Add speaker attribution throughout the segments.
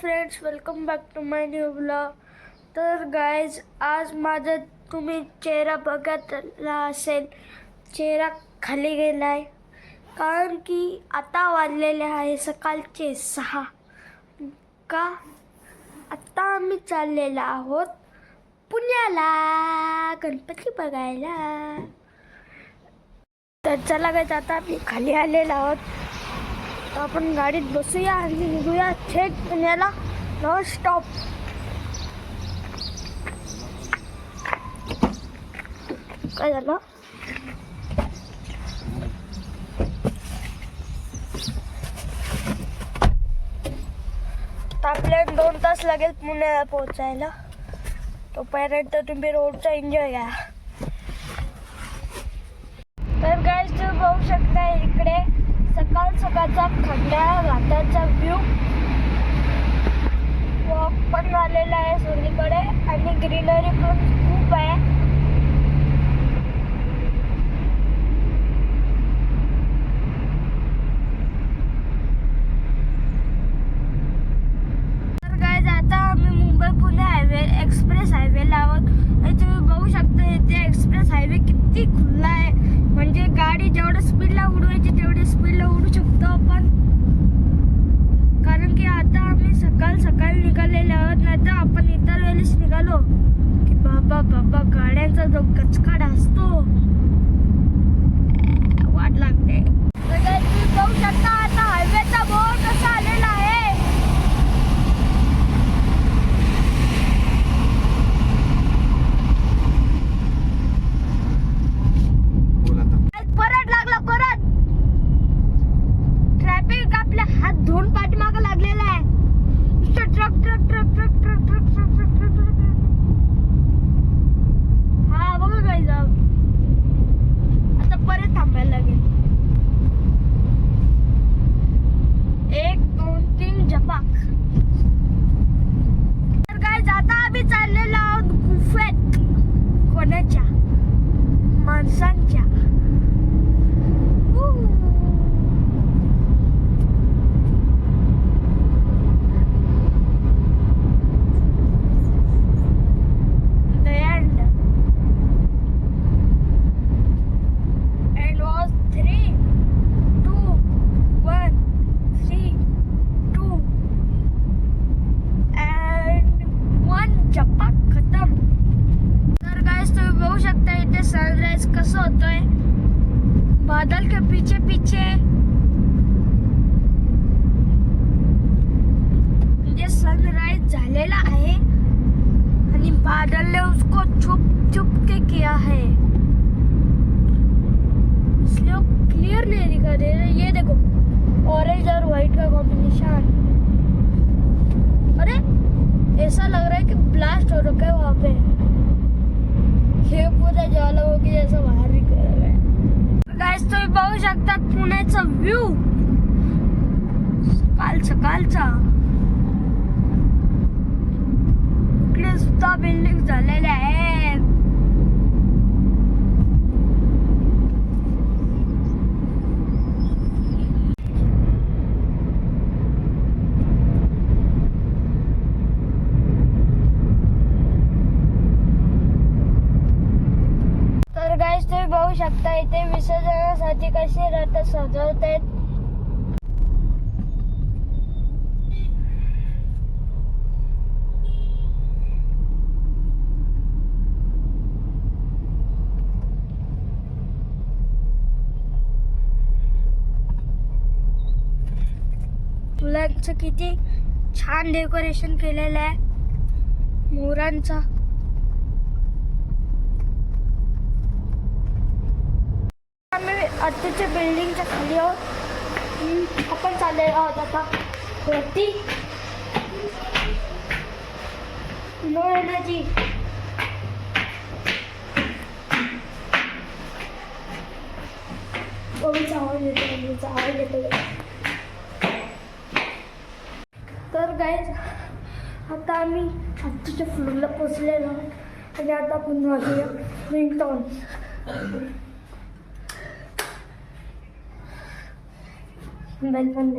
Speaker 1: Friends welcome back to my new blog तर guys आज माझा तुम्ही चेहरा बघतला असेल. चेहरा खाली गेला आहे कारण की आता वाजलेले आहे सकाळचे सहा. का? आत्ता आम्ही चाललेलो आहोत पुण्याला गणपती बघायला. तर चला गायज आता आम्ही खाली आलेलो आहोत. आपण गाडीत बसूया आणि निघूया थेट पुण्याला. नॉन स्टॉप काय झालं? तर आपल्याला दोन तास लागेल पुण्याला पोहोचायला. तोपर्यंत तुम्ही रोडचा एन्जॉय घ्या तर काय तुम्ही बघू शकता इकडे सकाळ सकाळचा खंड्या घाटाचा व्ह्यू वॉक पण झालेला आहे सगळीकडे. आणि ग्रीनरी पण खूप आहे तर काय आता आम्ही मुंबई पुणे हायवे एक्सप्रेस हायवेला आहोत आणि तुम्ही बघू शकता इथे एक्सप्रेस हायवे किती खुला आहे म्हणजे गाडी जेवढ्या स्पीडला उडवायची तेवढ्या स्पीडला उडू शकतो आपण कारण की आता आम्ही सकाळ सकाळी निघालेले आहोत नाही तर आपण इतर वेळेस निघालो. की बाबा बाबा गाड्यांचा जो कचकाड असतो. वाट लागते. जाऊ बघू शकता ज्वालामुखी जैसा बाहेर गाईस तुम्ही पाहू शकता पुण्याचा व्ह्यू काल सकाळचा इकडे सुद्धा बिल्डिंग झालेल्या आहेत तर गाईस शकता. इथे विसर्जनासाठी कसे रथ सजवत आहेत फुलांचं किती छान डेकोरेशन केलेलं आहे. मोरांचं. आत्ताच्या बिल्डिंगच्या खाली आहोत. आपण चाललेलो आहोत आता वरती. नो एनर्जी आवाज येतो आवाज येतो तर गाईज आता आम्ही आत्ताच्या फ्लोरला पोचलेलो आणि आता आपण वाजूया रिंगटॉन मोबाईल बंद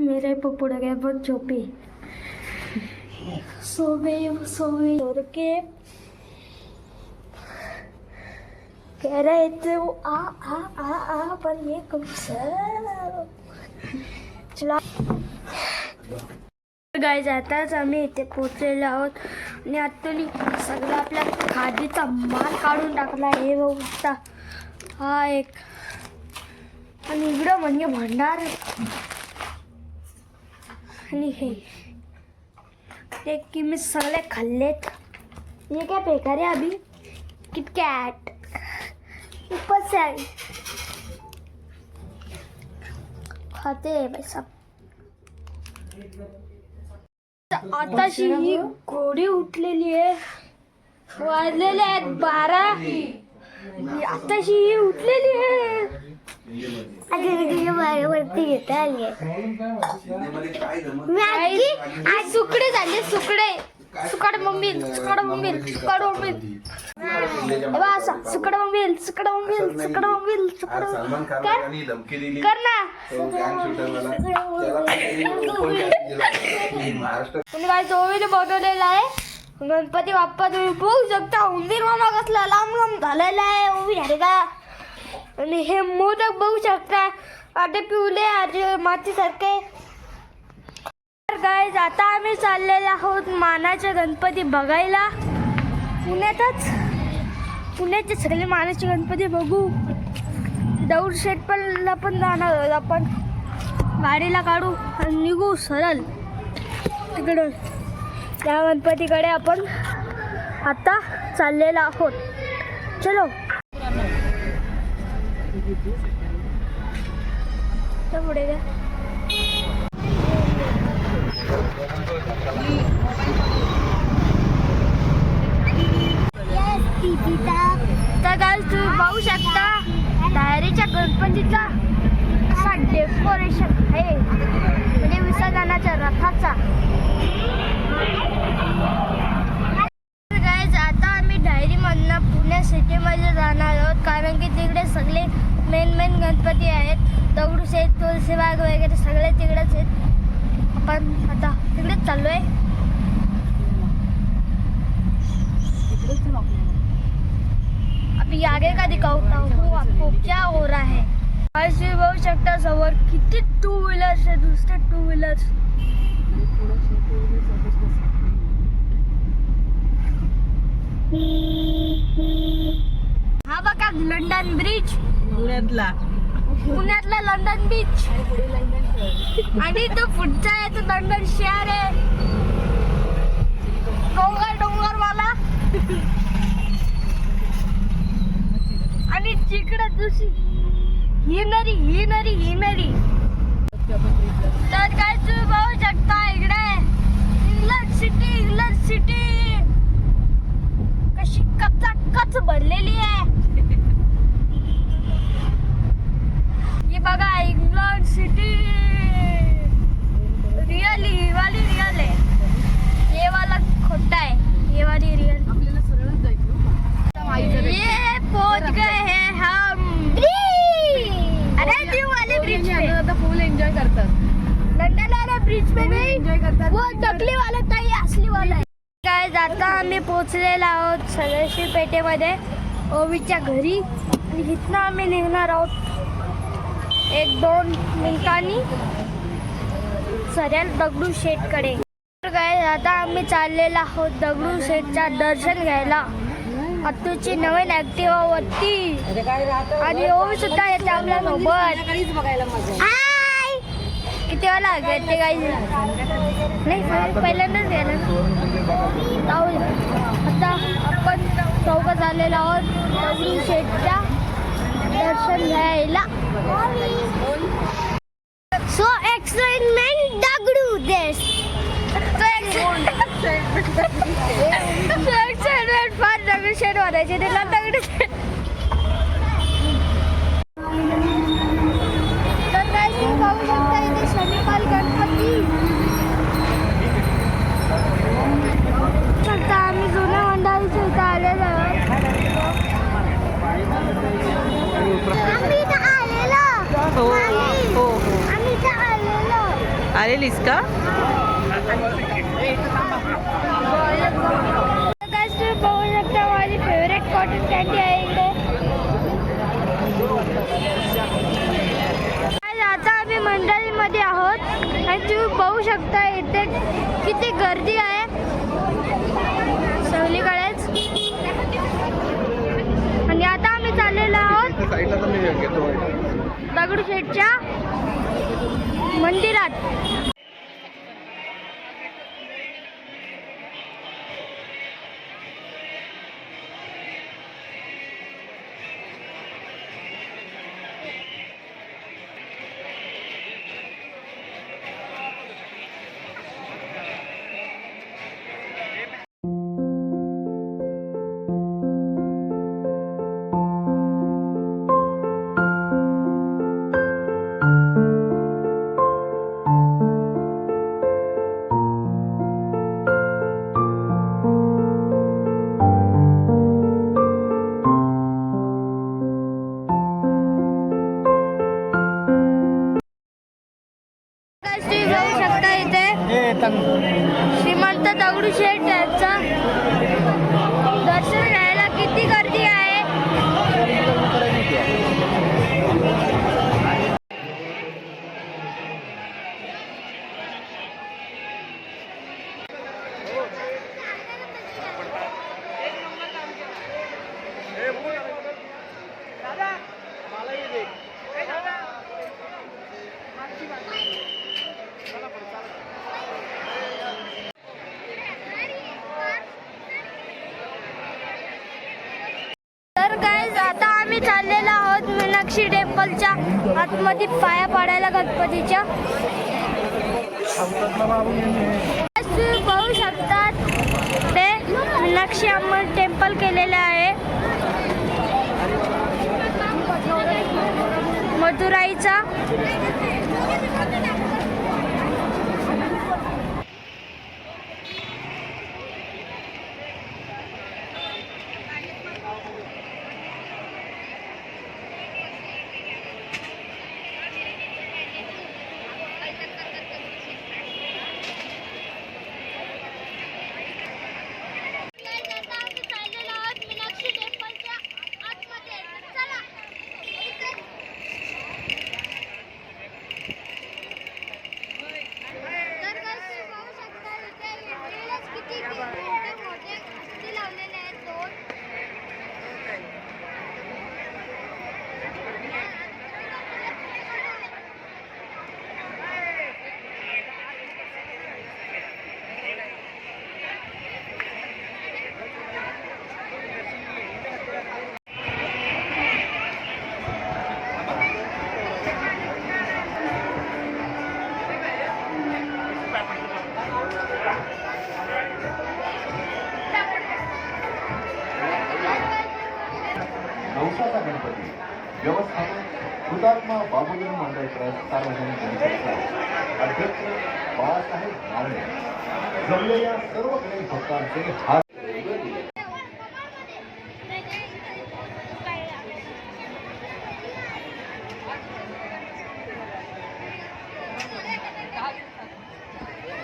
Speaker 1: मेरे पप्पू गया बहुत चौपी सो गए सो गए और कह रहे थे वो आ आ आ आ पर ये कब से चला गाय जाताच आम्ही इथे पोचलेलो आहोत. आणि आतून सगळा आपल्या खादीचा माल काढून टाकला हे बघू शकता हा एक. आणि इकडं म्हणजे भंडार. आणि हे. ते की मी सगळे खाल्लेत ये क्या फेंका रे अभी? किटकॅट ऊपर से आई। खाते हैं भाई सब। आताशी ही घोडी उठलेली आहे वाजलेले आहेत बारा आताशी ही उठलेली आहे वरती घेता आली आज सुकडे झाले सुकडे. सुकड मम्मी सुकड मम्मी सुकड मम्मी असा सुकड मम्मी सुकड मम्मी सुकड मम्मी सुकड
Speaker 2: सलमान
Speaker 1: कर ना. तुम्ही काय चोवीने बनवलेला आहे. गणपती बाप्पा तुम्ही बघू शकता. उंदीर मामा कसला लांब लांब झालेला आहे. उभी झाले का? आणि हे मोदक बघू शकता. आटे पिवले आटे मातीसारखे. तर आता आम्ही चाललेलो आहोत मानाचे गणपती बघायला. पुण्यातच. पुण्याचे सगळे मानाचे गणपती बघू. दौड शेट पण जाणार आपण. गाडीला काढू आणि निघू सरळ. तिकडून. त्या गणपतीकडे आपण आता चाललेलो आहोत. चलो. पुढे तर काय तुम्ही पाहू शकता डायरीच्या गणपतीचा असा डेकोरेशन आहे म्हणजे विसर्जनाच्या रथाचा आता आम्ही डायरीमधनं पुणे सिटीमध्ये जाणार आहोत. कारण की तिकडे सगळे मेन मेन गणपती आहेत. दगडूशेठ तुळशीबाग वगैरे सगळे तिकडेच आहेत. आपण आता तिकडेच चाललो आहे अभी आगे का दिखाता हूँ आपको क्या हो रहा है? आज तुम्ही बघू शकता समोर किती टू व्हीलर्स आहे दुसरे टू व्हीलर्स हा बघा लंडन ब्रिज
Speaker 3: पुण्यातला.
Speaker 1: पुण्यातला लंडन बीच आणि तो पुढचा आहे तो लंडन शहर आहे. डोंगर डोंगर वाला. आणि तिकडे दुसरी ही हिनरी ही ही तर काय तुम्ही पाहू शकता इकडे? इंग्लंड सिटी इंग्लंड सिटी कशी कचाकच भरलेली आहे ये बघा इंग्लंड सिटी रिअली ही वाली रिअल आहे ये वाला खोटा है. ये वाली रियल
Speaker 3: आपल्याला सरळच जायचं
Speaker 1: ये पहुंच गए हैं हम. अरे न्यू वाले ब्रिज पे.
Speaker 3: आता फुल एन्जॉय करतात.
Speaker 1: लंडन वाला ब्रिज पे नहीं.
Speaker 3: एन्जॉय करतात.
Speaker 1: वो नकली वाला ये असली वाला आहे काय आता आम्ही पोहोचलेलो आहोत सदस्य पेठेमध्ये. ओवीच्या घरी. आणि इथनं आम्ही निघणार आहोत. एक दोन मिनिटांनी सरळ दगडू शेठकडे काय आता आम्ही चाललेलो आहोत दगडू शेठच्या दर्शन घ्यायला. अत्तूची नवीन ऍक्टिव्हा होती आणि ओवी सुद्धा येते आपल्यासोबत. किती वेळा घेते काही नाही पहिल्यांदाच गेलं जाऊ आता आपण चौघ झालेलो आहोत दगडू शेठच्या दर्शन घ्यायला सो एक्साइटमेंट दगडू देश एक्साइटमेंट फार दगडू शेठ वाटायचे त्याला दगडू शेठ तर काय तुम्ही पाहू शकता इथे शनिपाल गणपती शकता आम्ही जुन्या मंडळीच्या इथं आलेलो आहोत आम्ही
Speaker 3: का?
Speaker 1: काय तुम्ही बघू शकता माझी फेवरेट कॉटन कॅन्डी आहे इकडे आता आम्ही मंडळीमध्ये आहोत आणि तुम्ही पाहू शकता इथे किती गर्दी आहे. सगळीकडेच. आणि आता आम्ही चाललेलो आहोत दगडूशेठच्या मंदिरात. टेम्पलच्या आतमध्ये पाया पाडायला गणपतीच्या. पाहू शकतात. ते मीनाक्षी अम्मन टेम्पल केलेले आहे. मदुराईचा लावलेले आहेत दोन
Speaker 4: नवसाचा गणपती व्यवस्थापक हुतात्मा बाबूजी मंडळ ट्रस्ट सार्वजनिक अध्यक्ष बाळासाहेब नारळे जमलेल्या सर्व गणेश भक्तांचे हात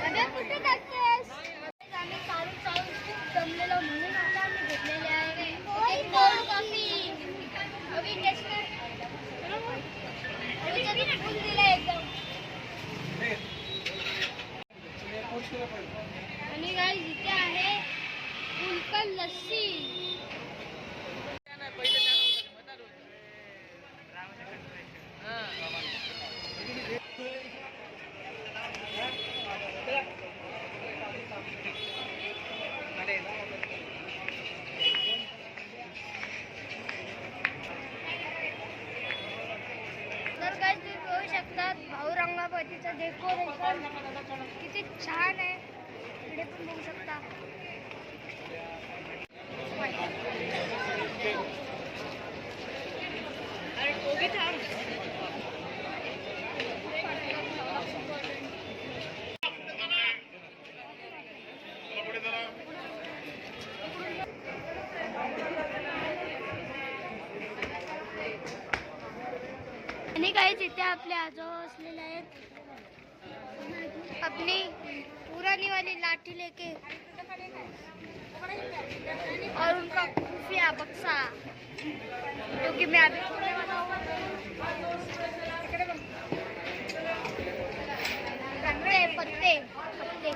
Speaker 1: अबे कुठे टाकतेस आम्ही चालू चालू खूप दमलेलो म्हणून आता आम्ही घेतलेले आहे एक कोल्ड कॉफी अभी टेस्ट कर अभी जरी फुल दिला एकदम आणि गाईज इथे आहे उलकल लस्सी तर काय तुम्ही बघू औरंगाबादीचं डेकोरेशन किती छान आहे. इकडे पण बघू शकता. अरे थांब. तिथे आपले आजोबा अपनी पुरानी वाली लाठी लेके और उनका खुफिया बक्सा. क्योंकि मैं अभी पत्ते पत्ते.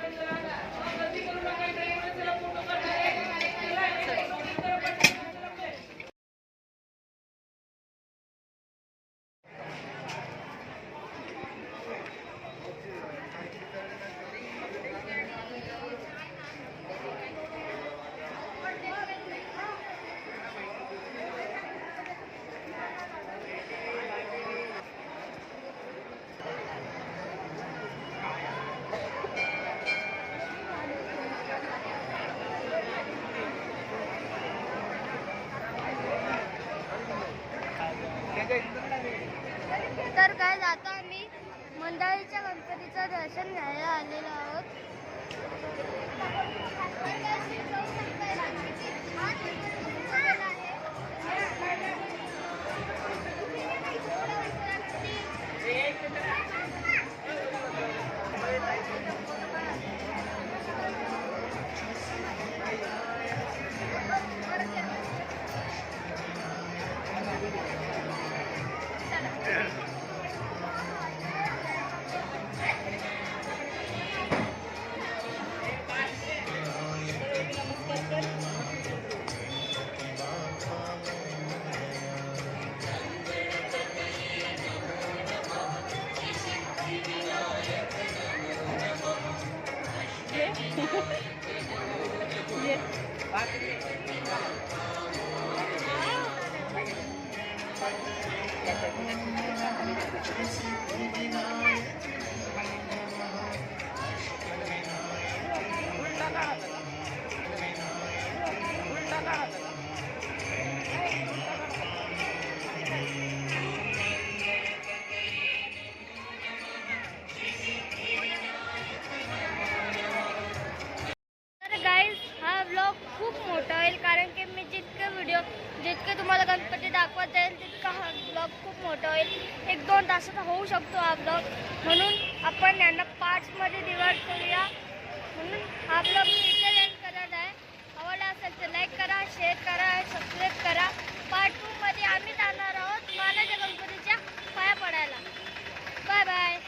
Speaker 1: होईल कारण की मी जितके व्हिडिओ जितके तुम्हाला गणपती दाखवत जाईल तितका हा ब्लॉग खूप मोठा होईल. एक दोन तासाचा होऊ शकतो हा ब्लॉग म्हणून आपण यांना पाचमध्ये डिवाइड करूया. म्हणून हा ब्लॉग मी इथे एंड करत आहे. आवडला असेल तर लाईक करा शेअर करा सबस्क्राईब करा. पार्ट टूमध्ये आम्ही जाणार आहोत मानाच्या गणपतीच्या पाया पडायला. Bye bye